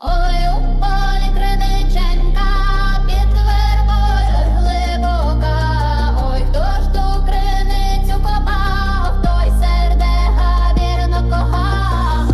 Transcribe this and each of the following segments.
Ой, у полі криниченька, під глибока, ой, хто ж ту криницю копав, той сердега вірно кохав.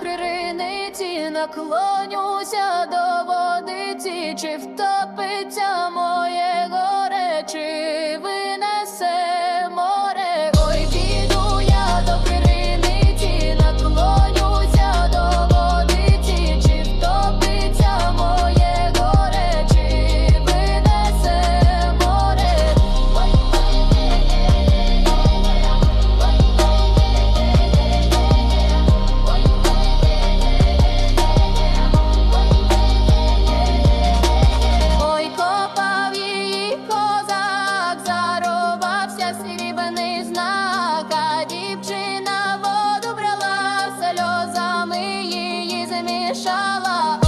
криниці, наклонюся до водиці, чи втопиться. love.